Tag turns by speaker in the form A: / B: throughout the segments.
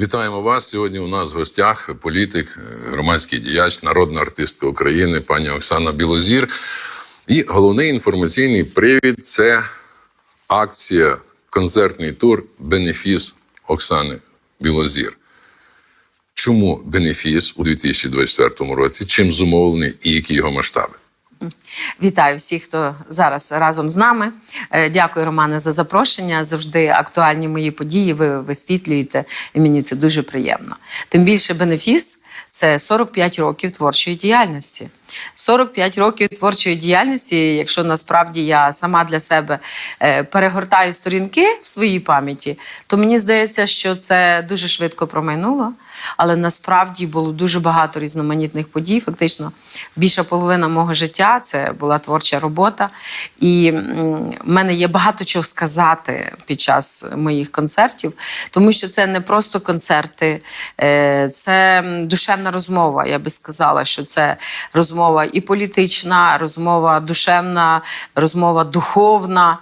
A: Вітаємо вас. Сьогодні у нас в гостях політик, е, громадський діяч, народна артистка України, пані Оксана Білозір. І головний інформаційний привід це акція, концертний тур Бенефіс Оксани Білозір. Чому бенефіс у 2024 році? Чим зумовлений і які його масштаби?
B: Вітаю всіх, хто зараз разом з нами. Е, Дякую, Романе, за запрошення. Завжди актуальні мої події. Ви висвітлюєте, і мені це дуже приємно. Тим більше бенефіс це 45 років творчої діяльності. 45 років творчої діяльності, якщо насправді я сама для себе е, перегортаю сторінки в своїй пам'яті, то мені здається, що це дуже швидко промайнуло. Але насправді було дуже багато різноманітних подій. Фактично, більша половина мого життя це була творча робота. І в мене є багато чого сказати під час моїх концертів, тому що це не просто концерти, е, це душевна розмова. Я би сказала, що це розмова і політична, розмова душевна, розмова духовна,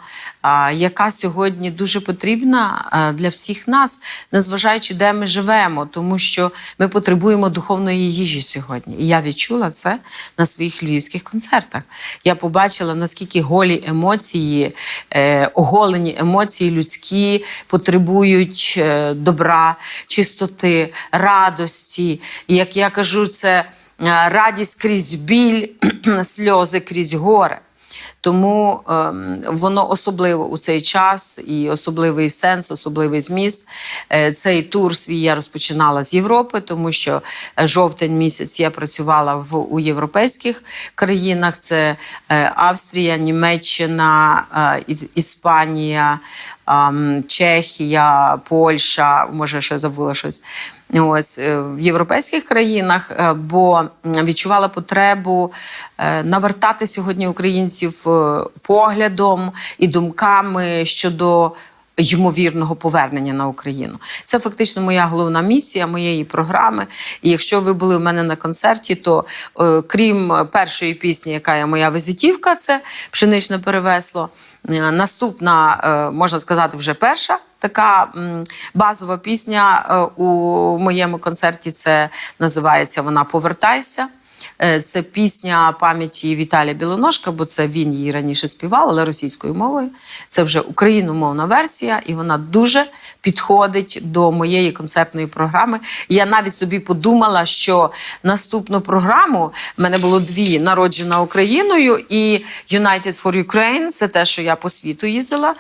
B: яка сьогодні дуже потрібна для всіх нас, незважаючи, де ми живемо, тому що ми потребуємо духовної їжі сьогодні. І я відчула це на своїх львівських концертах. Я побачила, наскільки голі емоції, е, оголені емоції людські потребують е, добра, чистоти, радості. І як я кажу, це радість крізь біль, сльози крізь горе. Тому ем, воно особливо у цей час і особливий сенс, особливий зміст. Е, цей тур свій я розпочинала з Європи, тому що е, жовтень місяць я працювала в у європейських країнах: це е, Австрія, Німеччина, е, Іспанія, ем, Чехія, Польща, може ще забула щось. Ось е, в європейських країнах, е, бо відчувала потребу е, навертати сьогодні українців поглядом і думками щодо. Ймовірного повернення на Україну. Це фактично моя головна місія моєї програми. І якщо ви були в мене на концерті, то е, крім першої пісні, яка є моя визитівка, це пшеничне перевесло. е, Наступна, е, можна сказати, вже перша така базова пісня е, у моєму концерті. Це називається вона Повертайся. Е, Це пісня пам'яті Віталія Білоножка, бо це він її раніше співав, але російською мовою. Це вже україномовна версія, і вона дуже підходить до моєї концертної програми. Я навіть собі подумала, що наступну програму в мене було дві народжена Україною і United for Ukraine. Це те, що я по світу їздила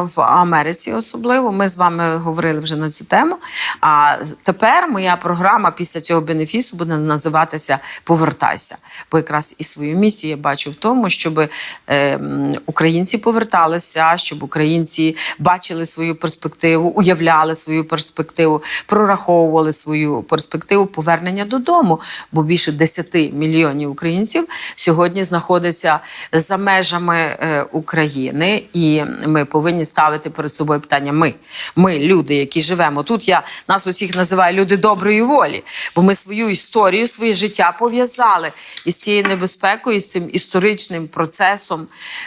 B: в Америці, особливо. Ми з вами говорили вже на цю тему. А тепер моя програма після цього бенефісу буде називатися Повертайся. Бо якраз і свою місію я бачу в тому, щоб е, українці поверталися, щоб українці бачили свою перспективу, уявляли свою перспективу, прораховували свою перспективу повернення додому. Бо більше 10 мільйонів українців сьогодні знаходяться за межами е, України, і ми повинні ставити перед собою питання. Ми, ми, люди, які живемо тут. Я нас усіх називаю люди доброї волі, бо ми свою історію, своє життя пов'язали із цією небезпекою, з цим історичним процесом,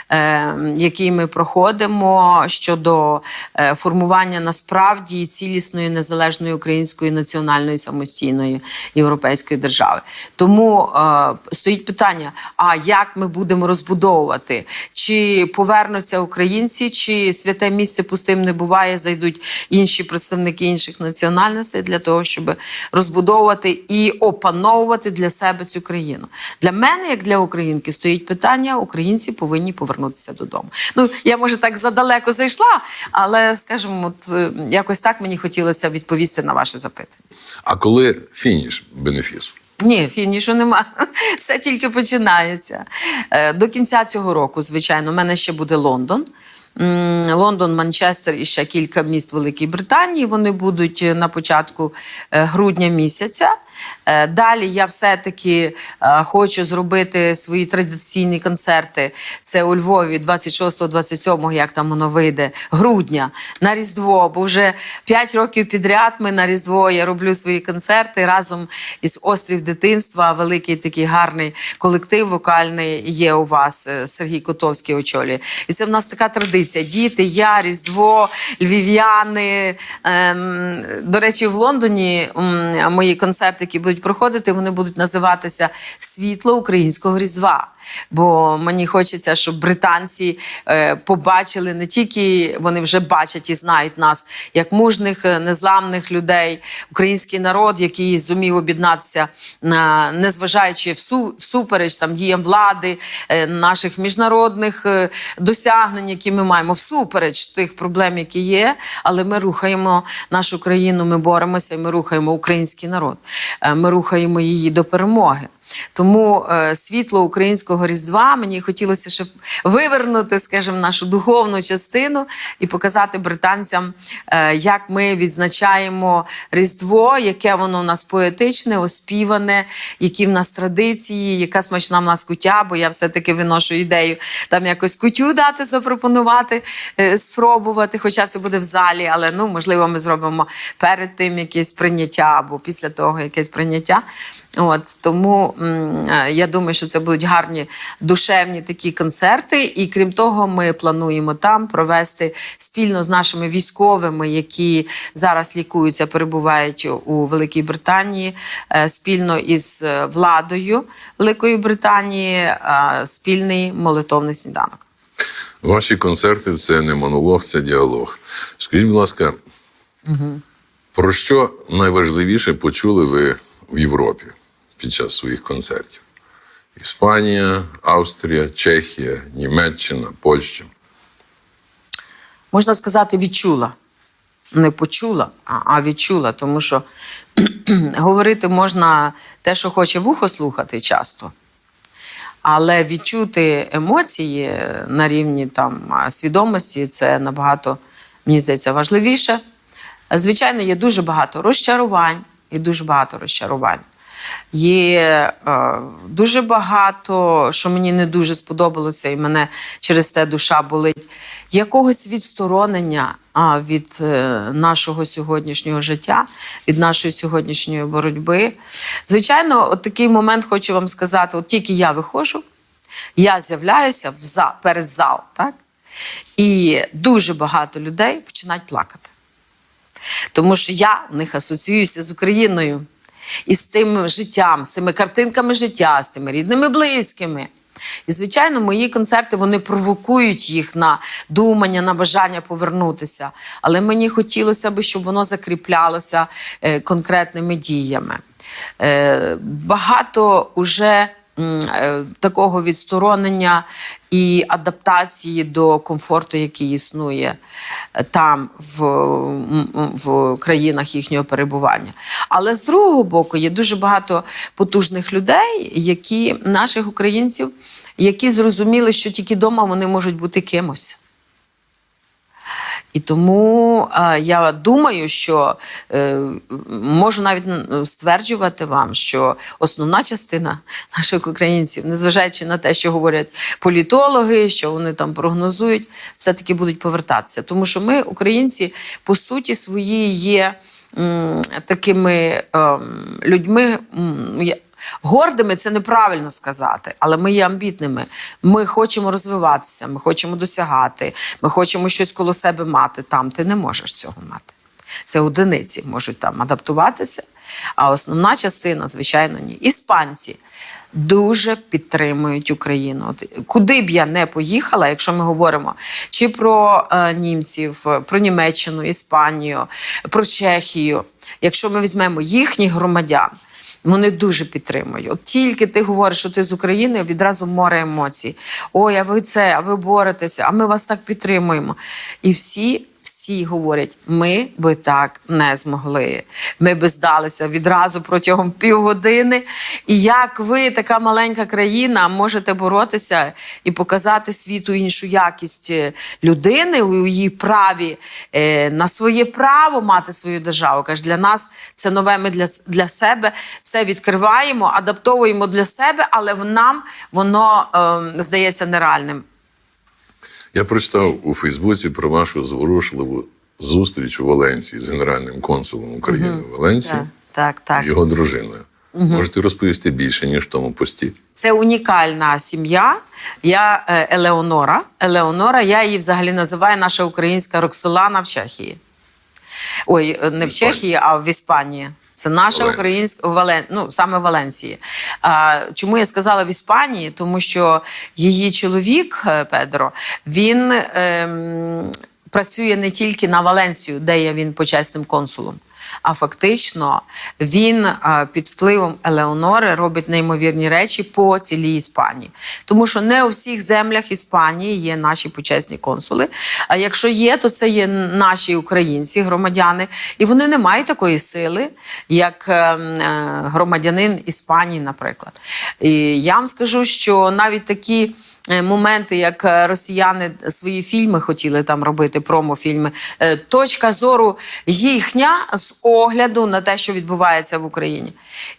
B: е, який ми проходимо щодо е, формування насправді цілісної незалежної української національної самостійної європейської держави. Тому е, стоїть питання: а як ми будемо розбудовувати? Чи повернуться українці, чи святе місце пустим не буває, зайдуть інші представники інших національностей для того, щоб розбудовувати і опановувати для себе цю країну. Для мене, як для українки, стоїть питання: українці повинні повернутися додому. Ну я може так задалеко зайшла, але скажімо, от е, якось так мені хотілося відповісти на ваше запитання.
A: А коли фініш бенефісу?
B: Ні, фінішу нема. Все тільки починається. Е, До кінця цього року, звичайно, в мене ще буде Лондон. Лондон, Манчестер і ще кілька міст Великої Британії. Вони будуть е, на початку грудня місяця. Е, Далі я все-таки е, хочу зробити свої традиційні концерти. Це у Львові 26-27, як там воно вийде, грудня на Різдво. Бо вже 5 років підряд ми на Різдво я роблю свої концерти разом із Острів дитинства. Великий такий гарний колектив вокальний є у вас. е, Сергій Котовський очолює. І це в нас така традиція. Діти, я, Різдво, львів'яни. Ем, до речі, в Лондоні мої концерти, які будуть проходити, вони будуть називатися Світло українського Різдва. Бо мені хочеться, щоб британці е, побачили не тільки вони вже бачать і знають нас як мужних, е, незламних людей, український народ, який зумів об'єднатися, на- незважаючи всу, всупереч там діям влади, е, наших міжнародних е, досягнень, які ми маємо, всупереч тих проблем, які є, але ми рухаємо нашу країну, ми боремося, і ми рухаємо український народ. Е, Ми рухаємо її до перемоги. Тому е, світло українського різдва мені хотілося ще вивернути, скажімо, нашу духовну частину і показати британцям, е, як ми відзначаємо Різдво, яке воно у нас поетичне, оспіване, які в нас традиції, яка смачна в нас кутя, бо я все-таки виношу ідею там якось кутю дати, запропонувати, е, спробувати. Хоча це буде в залі, але ну можливо, ми зробимо перед тим якесь прийняття або після того якесь прийняття. От тому е, я думаю, що це будуть гарні душевні такі концерти. І крім того, ми плануємо там провести спільно з нашими військовими, які зараз лікуються, перебувають у Великій Британії, е, спільно із е, владою Великої Британії, спільний молитовний сніданок.
A: Ваші концерти це не монолог, це діалог. Скажіть, будь ласка, про що найважливіше почули ви в Європі під час своїх концертів? Іспанія, Австрія, Чехія, Німеччина, Польща.
B: можна сказати, відчула. Не почула, а- відчула, тому що говорити можна те, що хоче вухо слухати часто. Але відчути емоції на рівні там, свідомості це набагато, мені здається, важливіше. Звичайно, є дуже багато розчарувань і дуже багато розчарувань. Є е, дуже багато, що мені не дуже сподобалося, і мене через те душа болить. Якогось відсторонення а, від е, нашого сьогоднішнього життя, від нашої сьогоднішньої боротьби. Звичайно, от такий момент хочу вам сказати: от тільки я виходжу, я з'являюся в зал, перед зал, так? І дуже багато людей починають плакати. Тому що я в них асоціююся з Україною і з тим життям, з тими картинками життя, з тими рідними близькими. І, звичайно, мої концерти вони провокують їх на думання, на бажання повернутися. Але мені хотілося б, щоб воно закріплялося е, конкретними діями. Е, багато уже такого відсторонення і адаптації до комфорту, який існує е, там, в, в країнах їхнього перебування. Але з другого боку є дуже багато потужних людей, які наших українців, які зрозуміли, що тільки вдома вони можуть бути кимось. І тому е, я думаю, що е, можу навіть стверджувати вам, що основна частина наших українців, незважаючи на те, що говорять політологи, що вони там прогнозують, все-таки будуть повертатися. Тому що ми, українці, по суті свої є такими ем, людьми. Гордими це неправильно сказати, але ми є амбітними. Ми хочемо розвиватися, ми хочемо досягати, ми хочемо щось коло себе мати. Там ти не можеш цього мати. Це одиниці можуть там адаптуватися, а основна частина, звичайно, ні. Іспанці дуже підтримують Україну. От куди б я не поїхала, якщо ми говоримо чи про е, німців, про Німеччину, Іспанію, про Чехію, якщо ми візьмемо їхніх громадян. Вони дуже підтримують. От тільки ти говориш, що ти з України, відразу море емоцій. Ой, а ви це, а ви боретеся, а ми вас так підтримуємо. І всі всі говорять: ми би так не змогли. Ми би здалися відразу протягом півгодини. І як ви, така маленька країна, можете боротися і показати світу іншу якість е, людини у її праві е, на своє право мати свою державу. Каже, для нас це нове. Ми для, для себе це відкриваємо, адаптовуємо для себе, але нам воно е, здається нереальним.
A: Я прочитав у Фейсбуці про вашу зворушливу зустріч у Валенції з генеральним консулом України в Валенції
B: Так, так, так.
A: його дружиною. Можете розповісти більше, ніж в тому пості.
B: Це унікальна сім'я. Я е, Елеонора. Елеонора, я її взагалі називаю наша українська Роксолана в Чехії. Ой, е, не в Чехії, а в Іспанії. Це наша
A: Валенсія.
B: українська Вален... ну, саме Валенсії. А, чому я сказала в Іспанії? Тому що її чоловік е, Педро він ем, працює не тільки на Валенсію, де є він почесним консулом. А фактично він е, під впливом Елеонори робить неймовірні речі по цілій Іспанії. Тому що не у всіх землях Іспанії є наші почесні консули. А якщо є, то це є наші українці, громадяни, і вони не мають такої сили, як е, е, громадянин Іспанії, наприклад. І я вам скажу, що навіть такі. Е, Моменти, як е, росіяни свої фільми хотіли там робити, промофільми. е, Точка зору їхня з огляду на те, що відбувається в Україні.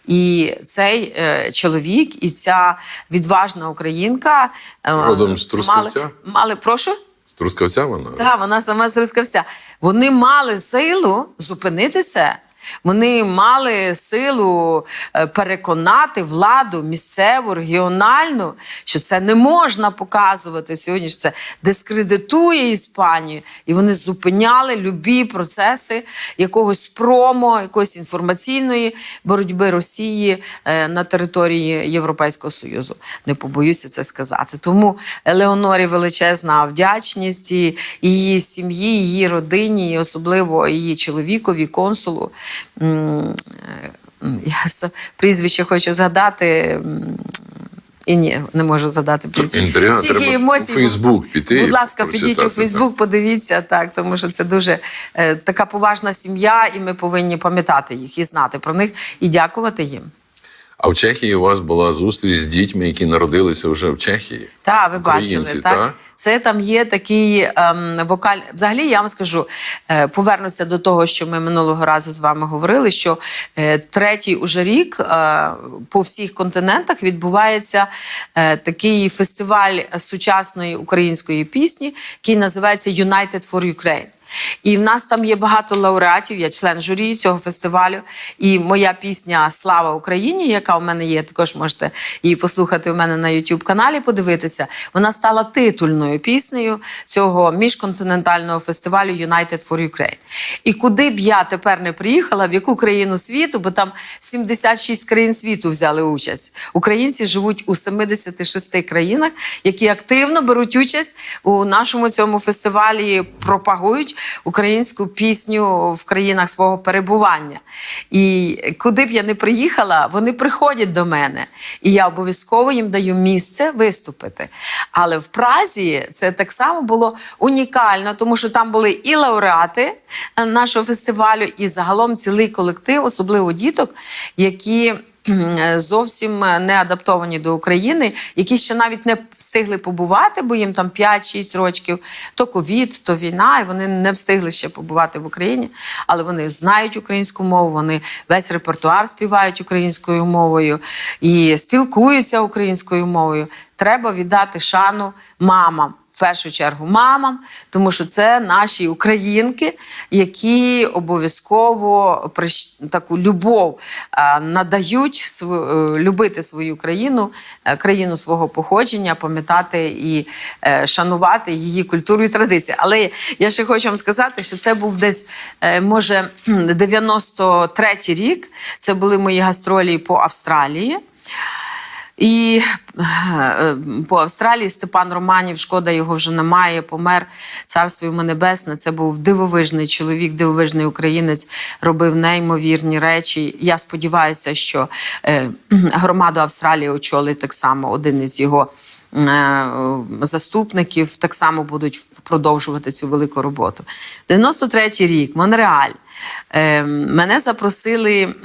B: І цей чоловік, і ця відважна українка
A: Родом з
B: мали, мали прошу.
A: Трускавця вона?
B: Так, вона сама з Трускавця. Вони мали силу зупинити це. Вони мали силу е, переконати владу місцеву, регіональну, що це не можна показувати сьогодні. що Це дискредитує Іспанію, і вони зупиняли любі процеси якогось промо, якоїсь інформаційної боротьби Росії е, на території Європейського Союзу. Не побоюся це сказати. Тому Елеонорі величезна вдячність і її сім'ї, її родині, і особливо її чоловікові, консулу. Е, Я прізвище хочу згадати. І ні, не можу задати прізвище.
A: інтересно,
B: Стільки емоцій.
A: у Фейсбук піти
B: Будь ласка, підіть у Фейсбук, подивіться так, тому що це дуже е, така поважна сім'я, і ми повинні пам'ятати їх і знати про них і дякувати їм.
A: А в Чехії у вас була зустріч з дітьми, які народилися вже в Чехії.
B: Так, ви бачили, так?
A: та?
B: Це там є такий ем, вокаль. Взагалі, я вам скажу, е, повернуся до того, що ми минулого разу з вами говорили, що е, третій уже рік е, по всіх континентах відбувається е, такий фестиваль сучасної української пісні, який називається United for Ukraine. І в нас там є багато лауреатів, я член журі цього фестивалю. І моя пісня Слава Україні, яка у мене є, також можете її послухати у мене на youtube каналі, подивитися. Вона стала титульною піснею цього міжконтинентального фестивалю United for Ukraine. І куди б я тепер не приїхала, в яку країну світу, бо там 76 країн світу взяли участь. Українці живуть у 76 країнах, які активно беруть участь у нашому цьому фестивалі, пропагують українську пісню в країнах свого перебування. І куди б я не приїхала, вони приходять до мене, і я обов'язково їм даю місце виступити. Але в Празі це так само було унікально, тому що там були і лауреати е, нашого фестивалю, і загалом цілий колектив, особливо діток, які. Е, Зовсім не адаптовані до України, які ще навіть не встигли побувати, бо їм там 5-6 років, то ковід, то війна, і вони не встигли ще побувати в Україні, але вони знають українську мову, вони весь репертуар співають українською мовою і спілкуються українською мовою. Треба віддати шану мамам. В першу чергу мамам, тому що це наші українки, які обов'язково таку любов е, надають е, любити свою країну, е, країну свого походження, пам'ятати і шанувати її культуру і традиції. Але я ще хочу вам сказати, що це був десь може 93-й рік. Це були мої гастролі по Австралії. І е, по Австралії Степан Романів, шкода, його вже немає, помер. Царство йому небесне. Це був дивовижний чоловік, дивовижний українець, робив неймовірні речі. Я сподіваюся, що е, громаду Австралії очолить так само один із його е, заступників так само будуть продовжувати цю велику роботу. 93-й рік, Монреаль. Мене запросили.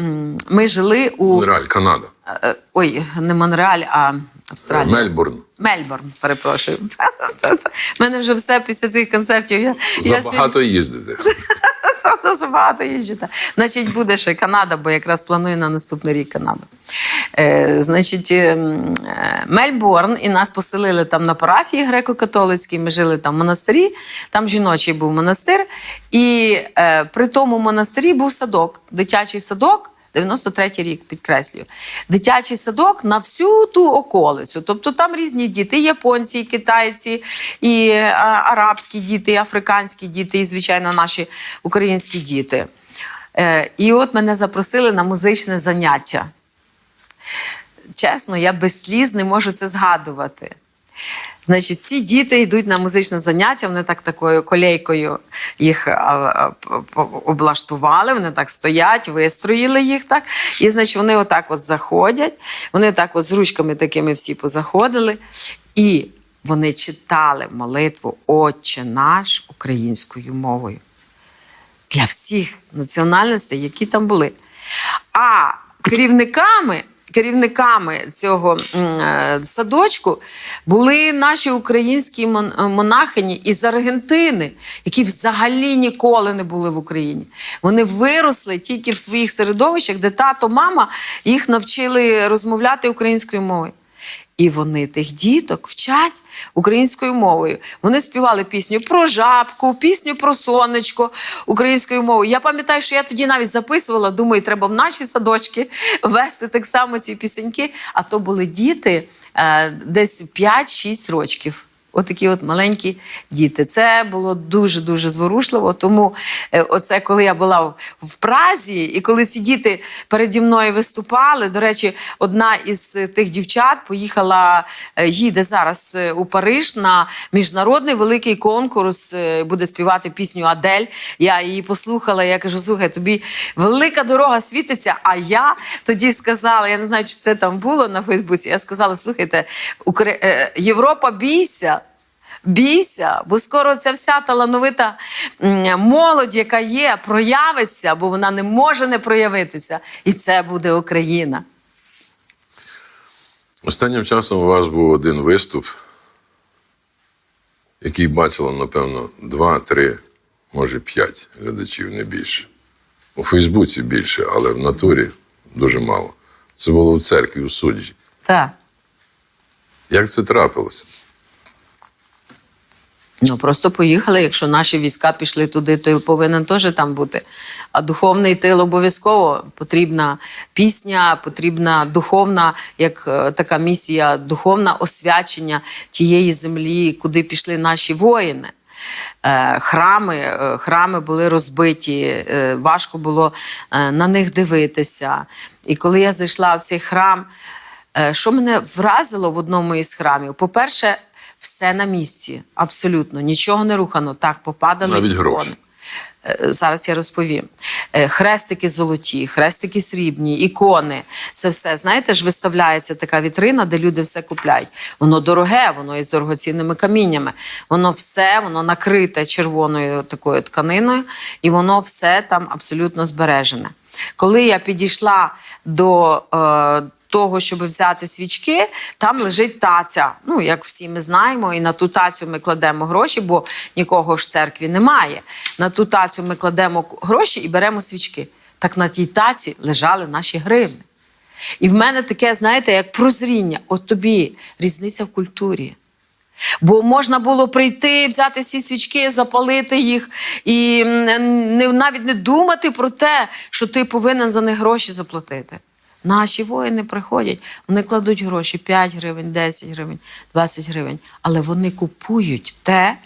B: Ми жили у
A: Монреаль, Канада.
B: Е, ой, не Монреаль, а Австралія.
A: Мельбурн.
B: Мельбурн, перепрошую. У мене вже все після цих концертів. Я, я
A: Забагато їздите.
B: Та забагато їжджу. Значить, буде ще Канада, бо якраз планую на наступний рік Канаду. Е, значить, е, м, е, Мельбурн, і нас поселили там на парафії греко-католицькій. Ми жили там в монастирі, там жіночий був монастир. І е, при тому монастирі був садок, дитячий садок. 93-й рік, підкреслюю. Дитячий садок на всю ту околицю. Тобто там різні діти, і японці, і китайці, і арабські діти, і африканські діти, і, звичайно, наші українські діти. Е, і от мене запросили на музичне заняття. Чесно, я без сліз не можу це згадувати. Значить, всі діти йдуть на музичне заняття, вони так такою колейкою їх облаштували, вони так стоять, вистроїли їх так. І значить, вони отак от заходять, вони так от з ручками такими всі позаходили. І вони читали молитву Отче наш українською мовою для всіх національностей, які там були. А керівниками. Керівниками цього е, садочку були наші українські е, монахині із Аргентини, які взагалі ніколи не були в Україні. Вони виросли тільки в своїх середовищах, де тато, мама їх навчили розмовляти українською мовою. І вони тих діток вчать українською мовою. Вони співали пісню про жабку, пісню про сонечко українською мовою. Я пам'ятаю, що я тоді навіть записувала, думаю, треба в наші садочки вести так само ці пісеньки. А то були діти е, десь 5-6 років. Отакі от маленькі діти. Це було дуже дуже зворушливо. Тому е, оце, коли я була в- Празі, і коли ці діти переді мною виступали. До речі, одна із е, тих дівчат поїхала, е, їде зараз у Париж на міжнародний великий конкурс. Буде співати пісню Адель. Я її послухала. Я кажу: слухай, тобі велика дорога світиться. А я тоді сказала: я не знаю, чи це там було на Фейсбуці. Я сказала: слухайте, Європа, бійся. Бійся, бо скоро ця вся талановита молодь, яка є, проявиться, бо вона не може не проявитися. І це буде Україна.
A: Останнім часом у вас був один виступ, який бачило, напевно, два, три, може п'ять глядачів, не більше. У Фейсбуці більше, але в натурі дуже мало. Це було у церкві у суджі.
B: Так.
A: Як це трапилося?
B: Ну просто поїхали. Якщо наші війська пішли туди, тил повинен теж там бути. А духовний тил обов'язково потрібна пісня, потрібна духовна, як е, така місія, духовне освячення тієї землі, куди пішли наші воїни. Е, Храми, е, храми були розбиті, важко було на них дивитися. І коли я зайшла в цей храм, що мене вразило в одному із храмів? По-перше, все на місці, абсолютно, нічого не рухано. Так, попадали
A: Навіть
B: ікони.
A: гроші.
B: Е, Зараз я розповім. Е, Хрестики золоті, хрестики срібні, ікони. Це все, знаєте ж, виставляється така вітрина, де люди все купляють. Воно дороге, воно із дорогоцінними каміннями. Воно все, воно накрите червоною такою тканиною, і воно все там абсолютно збережене. Коли я підійшла до. Е, того, щоб взяти свічки, там лежить таця. Ну, як всі ми знаємо, і на ту тацю ми кладемо гроші, бо нікого ж в церкві немає. На ту тацю ми кладемо гроші і беремо свічки. Так на тій таці лежали наші гривни. І в мене таке, знаєте, як прозріння. От тобі різниця в культурі. Бо можна було прийти, взяти всі свічки, запалити їх і навіть не думати про те, що ти повинен за них гроші заплатити. Наші воїни приходять, вони кладуть гроші 5 гривень, 10 гривень, 20 гривень, але вони купують те,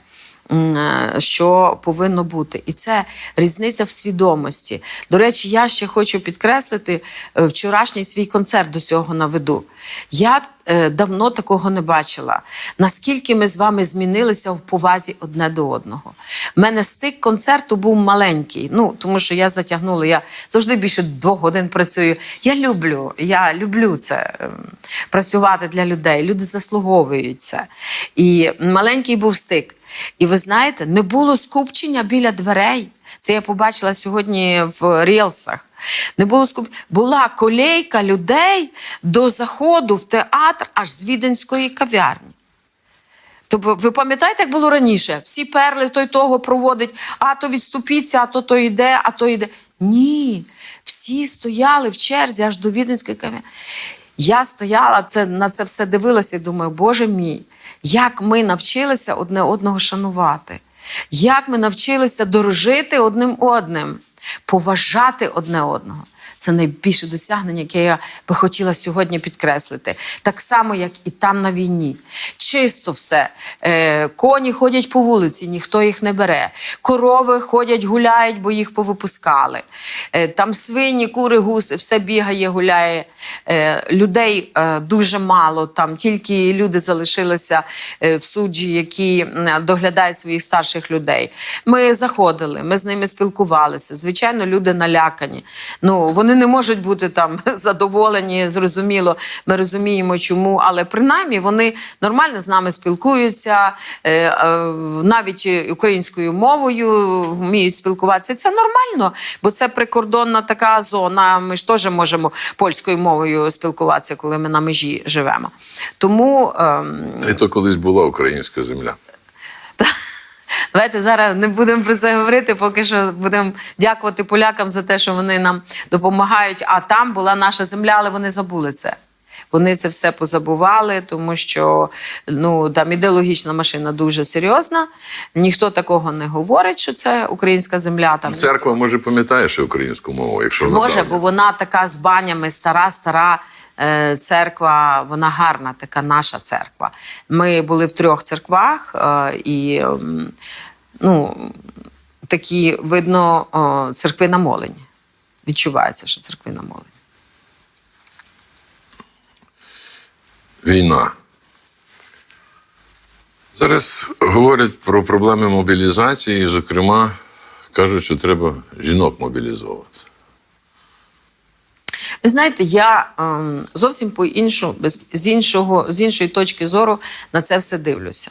B: що повинно бути. І це різниця в свідомості. До речі, я ще хочу підкреслити е, вчорашній свій концерт до цього наведу. Я е, давно такого не бачила. Наскільки ми з вами змінилися в повазі одне до одного. У мене стик концерту був маленький. Ну, тому що я затягнула, я завжди більше двох годин працюю. Я люблю, я люблю це ем, працювати для людей. Люди заслуговують це. І маленький був стик. І ви знаєте, не було скупчення біля дверей. Це я побачила сьогодні в рілсах. Не було скуп... Була колейка людей до заходу в театр аж з віденської кав'ярні. Тобто, ви пам'ятаєте, як було раніше? Всі перли той того проводить, а то відступіться, а то то йде, а то йде. Ні, всі стояли в черзі аж до віденської кав'ярні. Я стояла це, на це все дивилася і думаю, Боже мій, як ми навчилися одне одного шанувати, як ми навчилися дорожити одним одним, поважати одне одного. Це найбільше досягнення, яке я би хотіла сьогодні підкреслити. Так само, як і там на війні. Чисто все. Е, коні ходять по вулиці, ніхто їх не бере. Корови ходять, гуляють, бо їх повипускали. Е, там свині, кури, гуси, все бігає, гуляє. Е, людей дуже мало. Там тільки люди залишилися в суджі, які доглядають своїх старших людей. Ми заходили, ми з ними спілкувалися. Звичайно, люди налякані. Ну, вони не можуть бути там задоволені, зрозуміло. Ми розуміємо, чому, але принаймні вони нормально з нами спілкуються, е, е, навіть українською мовою вміють спілкуватися. Це нормально, бо це прикордонна така зона. Ми ж теж можемо польською мовою спілкуватися, коли ми на межі живемо. Тому. ем,
A: Та й то колись була українська земля.
B: Давайте зараз не будемо про це говорити, поки що будемо дякувати полякам за те, що вони нам допомагають. А там була наша земля, але вони забули це. Вони це все позабували, тому що ну там ідеологічна машина дуже серйозна. Ніхто такого не говорить, що це українська земля. Там
A: Церква, може, пам'ятає ще українську мову, якщо
B: Може, бо вона така з банями, стара, стара церква, вона гарна, така наша церква. Ми були в трьох церквах, е, і ну, такі, видно, церкви намолені. Відчувається, що церкви намолені.
A: Війна. Зараз говорять про проблеми мобілізації, і, зокрема, кажуть, що треба жінок мобілізовувати.
B: Ви знаєте, я ем, зовсім по іншу, без, з, іншого, з іншої точки зору на це все дивлюся.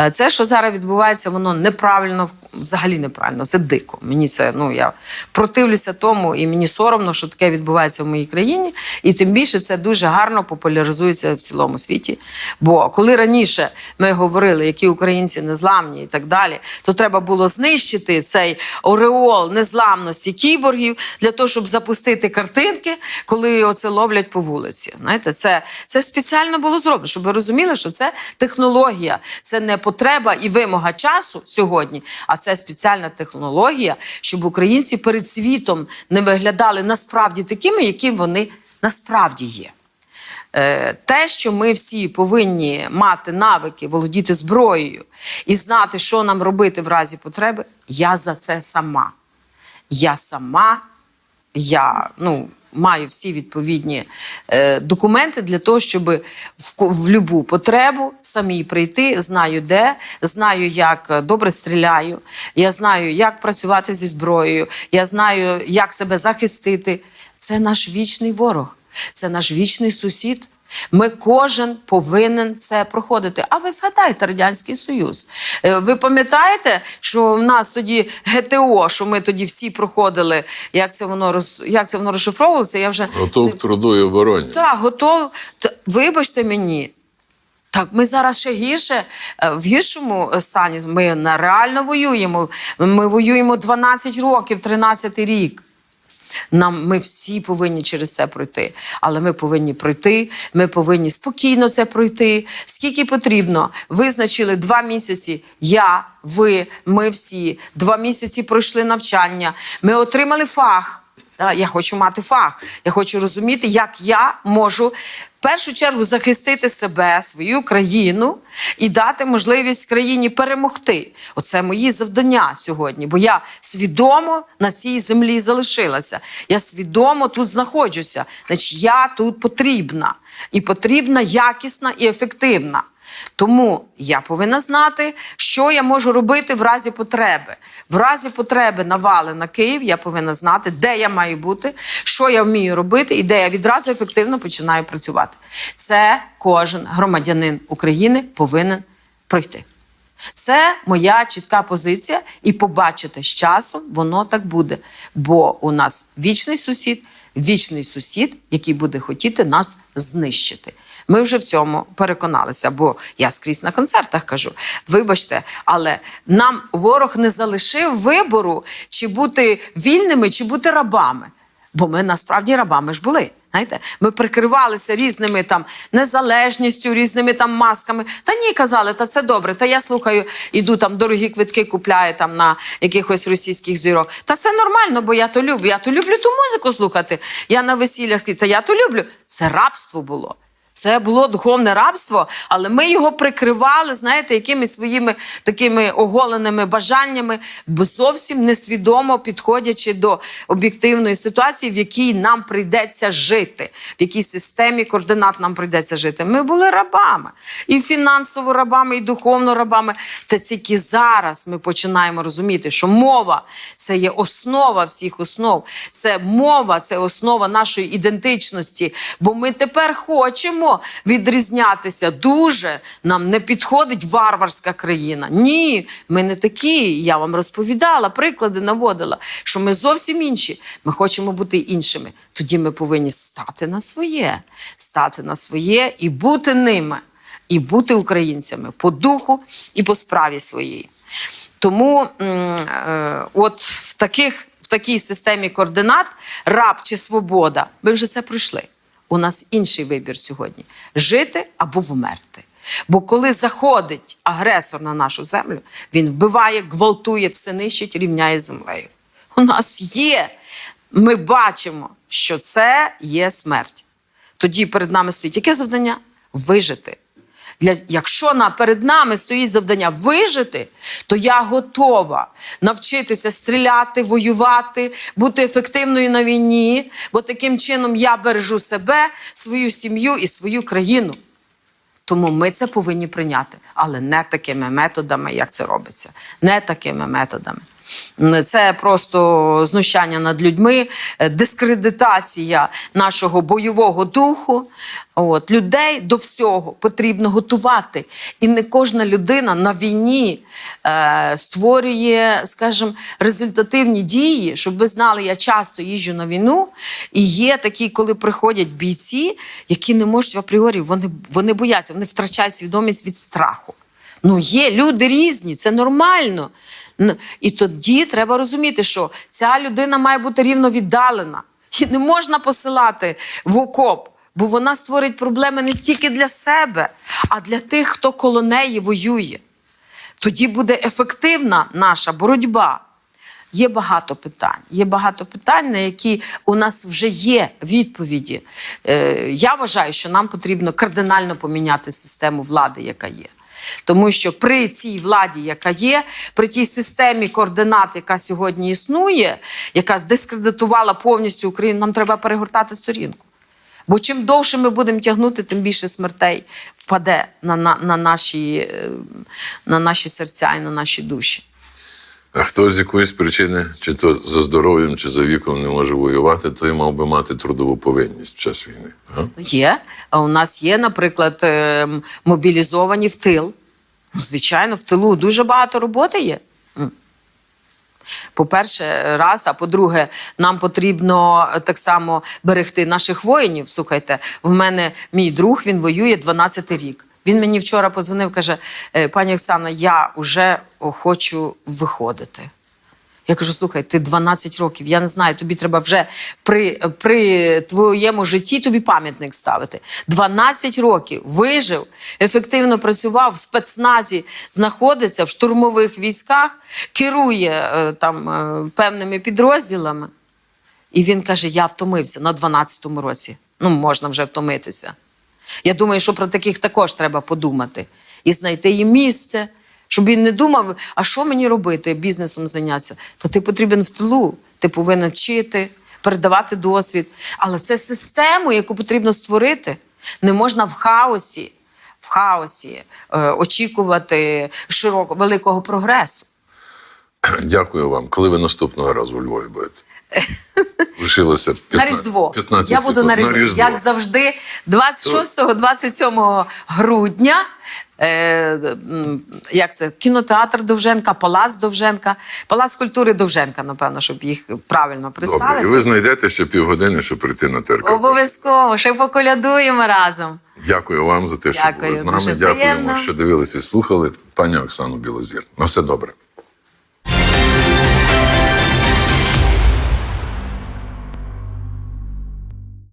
B: Е, Це, що зараз відбувається, воно неправильно, взагалі неправильно, це дико. Мені це, ну я противлюся тому, і мені соромно, що таке відбувається в моїй країні. І тим більше це дуже гарно популяризується в цілому світі. Бо коли раніше ми говорили, які українці незламні і так далі, то треба було знищити цей ореол незламності кіборгів для того, щоб запустити картинки, коли оце ловлять по вулиці. Знаєте, це, це спеціально було зроблено, щоб ви розуміли, що це технологія, це не потреба і вимога часу сьогодні, а це спеціальна технологія, щоб українці перед світом не виглядали насправді такими, яким вони насправді є. Е, Те, що ми всі повинні мати навики, володіти зброєю і знати, що нам робити в разі потреби, я за це сама. Я сама, я ну, маю всі відповідні е, документи для того, щоб в, в любу потребу самій прийти, знаю де, знаю, як е, добре стріляю, я знаю, як працювати зі зброєю, я знаю, як себе захистити. Це наш вічний ворог, це наш вічний сусід. Ми кожен повинен це проходити. А ви згадайте Радянський Союз. Е, Ви пам'ятаєте, що в нас тоді ГТО, що ми тоді всі проходили, як це воно роз як це воно розшифровувалося? Я вже
A: Готов к труду і обороні.
B: так, готов. Вибачте мені. Так, ми зараз ще гірше е, в гіршому стані. Ми реально воюємо. Ми воюємо 12 років, 13 рік. Нам ми всі повинні через це пройти. Але ми повинні пройти. Ми повинні спокійно це пройти. Скільки потрібно? Визначили два місяці. Я, ви, ми всі. Два місяці пройшли навчання. Ми отримали фах. Я хочу мати фах. Я хочу розуміти, як я можу в першу чергу захистити себе, свою країну і дати можливість країні перемогти. Оце мої завдання сьогодні. Бо я свідомо на цій землі залишилася. Я свідомо тут знаходжуся. Значить, я тут потрібна. І потрібна якісна і ефективна. Тому я повинна знати, що я можу робити в разі потреби. В разі потреби навали на Київ, я повинна знати, де я маю бути, що я вмію робити, і де я відразу ефективно починаю працювати. Це кожен громадянин України повинен пройти. Це моя чітка позиція, і побачите з часом воно так буде. Бо у нас вічний сусід, вічний сусід, який буде хотіти нас знищити. Ми вже в цьому переконалися, бо я скрізь на концертах кажу: вибачте, але нам ворог не залишив вибору, чи бути вільними, чи бути рабами. Бо ми насправді рабами ж були. Знаєте, ми прикривалися різними там незалежністю, різними там масками. Та ні, казали, та це добре. Та я слухаю, іду там дорогі квитки купляю там на якихось російських зірок. Та це нормально, бо я то люблю. Я то люблю ту музику слухати. Я на весіллях та я то люблю. Це рабство було. Це було духовне рабство, але ми його прикривали, знаєте, якимись своїми такими оголеними бажаннями, зовсім несвідомо підходячи до об'єктивної ситуації, в якій нам прийдеться жити, в якій системі координат нам прийдеться жити. Ми були рабами і фінансово рабами, і духовно рабами. Та тільки зараз ми починаємо розуміти, що мова це є основа всіх основ. Це мова, це основа нашої ідентичності. Бо ми тепер хочемо відрізнятися. Дуже нам не підходить варварська країна. Ні, ми не такі. Я вам розповідала, приклади наводила, що ми зовсім інші. Ми хочемо бути іншими. Тоді ми повинні стати на своє, стати на своє і бути ними, і бути українцями по духу і по справі своїй. Тому е, от в таких. В такій системі координат раб чи свобода, ми вже це пройшли. У нас інший вибір сьогодні: жити або вмерти. Бо коли заходить агресор на нашу землю, він вбиває, гвалтує, все нищить, рівняє землею. У нас є, ми бачимо, що це є смерть. Тоді перед нами стоїть яке завдання? Вижити. Для, якщо на, перед нами стоїть завдання вижити, то я готова навчитися стріляти, воювати, бути ефективною на війні, бо таким чином я бережу себе, свою сім'ю і свою країну. Тому ми це повинні прийняти, але не такими методами, як це робиться. Не такими методами. Це просто знущання над людьми, е, дискредитація нашого бойового духу. От, людей до всього потрібно готувати. І не кожна людина на війні е, створює, скажімо, результативні дії. Щоб ви знали, я часто їжджу на війну, і є такі, коли приходять бійці, які не можуть в апріорі, вони, вони бояться, вони втрачають свідомість від страху. Ну, є люди різні, це нормально. І тоді треба розуміти, що ця людина має бути рівно віддалена. І не можна посилати в окоп, бо вона створить проблеми не тільки для себе, а для тих, хто коло неї воює. Тоді буде ефективна наша боротьба. Є багато питань. Є багато питань, на які у нас вже є відповіді. Е, я вважаю, що нам потрібно кардинально поміняти систему влади, яка є. Тому що при цій владі, яка є, при тій системі координат, яка сьогодні існує, яка дискредитувала повністю Україну, нам треба перегортати сторінку. Бо чим довше ми будемо тягнути, тим більше смертей впаде на, на, на, наші, е, на наші серця і на наші душі.
A: А хто з якоїсь причини, чи то за здоров'ям, чи за віком не може воювати, той мав би мати трудову повинність в час війни. А?
B: Є. А у нас є, наприклад, е, мобілізовані в тил. Звичайно, в тилу дуже багато роботи є. По-перше, раз, а по-друге, нам потрібно е, так само берегти наших воїнів. Слухайте, в мене мій друг він воює 12 рік. Він мені вчора позвонив, каже: «Е, пані Оксана, я вже хочу виходити. Я кажу: слухай, ти 12 років, я не знаю, тобі треба вже при, при твоєму житті тобі пам'ятник ставити. 12 років вижив, ефективно працював в спецназі, знаходиться в штурмових військах, керує е, там е, певними підрозділами. І він каже: Я втомився на 12-му році. Ну, можна вже втомитися. Я думаю, що про таких також треба подумати і знайти їм місце, щоб він не думав, а що мені робити, бізнесом зайнятися. То ти потрібен в тилу, ти повинен вчити, передавати досвід. Але це систему, яку потрібно створити. Не можна в хаосі, в хаосі, е, очікувати широко великого прогресу.
A: Дякую вам. Коли ви наступного разу у Львові будете? Лишилося 15,
B: на Різдво.
A: 15
B: Я буду
A: секунд.
B: на Різдво. Як завжди, 26-27 грудня. Е, як це? Кінотеатр Довженка, Палац Довженка, Палац культури Довженка, напевно, щоб їх правильно
A: Добре, і ви знайдете ще півгодини, щоб прийти на ТРК.
B: Обов'язково, ще поколядуємо разом.
A: Дякую вам за те, що були з нами. Дякуємо,
B: приємно.
A: що дивилися і слухали. Пані Оксану Білозір. На все добре.